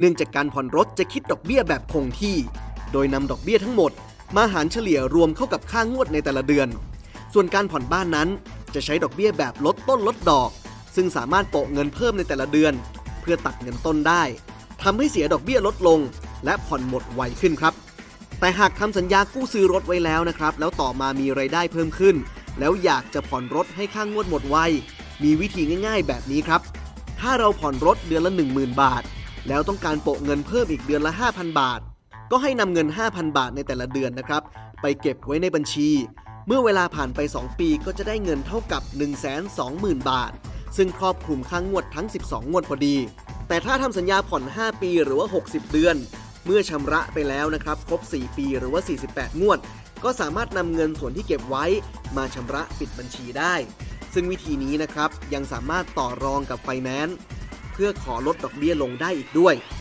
เนื่องจากการผ่อนรถจะคิดดอกเบี้ยแบบคงที่ โดยนำดอกเบี้ยทั้งหมด มาหารเฉลี่ยรวมเข้ากับค่างวดในแต่ละเดือน ส่วนการผ่อนบ้านนั้น จะใช้ดอกเบี้ยแบบลดต้นลดดอก ซึ่งสามารถโปะเงินเพิ่มในแต่ละเดือน เพื่อตัดเงินต้นได้ทำให้เสียดอกเบี้ยลดลง และผ่อนหมดไวขึ้นครับ แต่หากทำสัญญากู้ซื้อรถไว้แล้วนะครับ แล้วต่อมามีไรายได้เพิ่มขึ้น แล้วอยากจะผ่อนรถให้ค่างวดหมดไวมีวิธีง่าย ๆ แบบนี้ครับ ถ้าเราผ่อนรถเดือนละ 10,000 บาท แล้วต้องการโปะเงินเพิ่มอีกเดือนละ 5,000 บาท ก็ให้นำเงิน 5,000 บาทในแต่ละเดือนนะครับ ไปเก็บไว้ในบัญชี เมื่อเวลาผ่านไป 2 ปีก็จะได้เงินเท่ากับ 120,000 บาท ซึ่งครอบคลุมค่างวดทั้ง 12 งวดพอดี แต่ถ้าทำสัญญาผ่อน 5 ปีหรือว่า 60 เดือน เมื่อชำระไปแล้วนะครับครบ 4 ปีหรือว่า 48 งวด ก็สามารถนำเงินส่วนที่เก็บไว้ มาชำระปิดบัญชีได้ ซึ่งวิธีนี้นะครับยังสามารถต่อรองกับไฟแนนซ์ เพื่อขอลดดอกเบี้ยลงได้อีกด้วย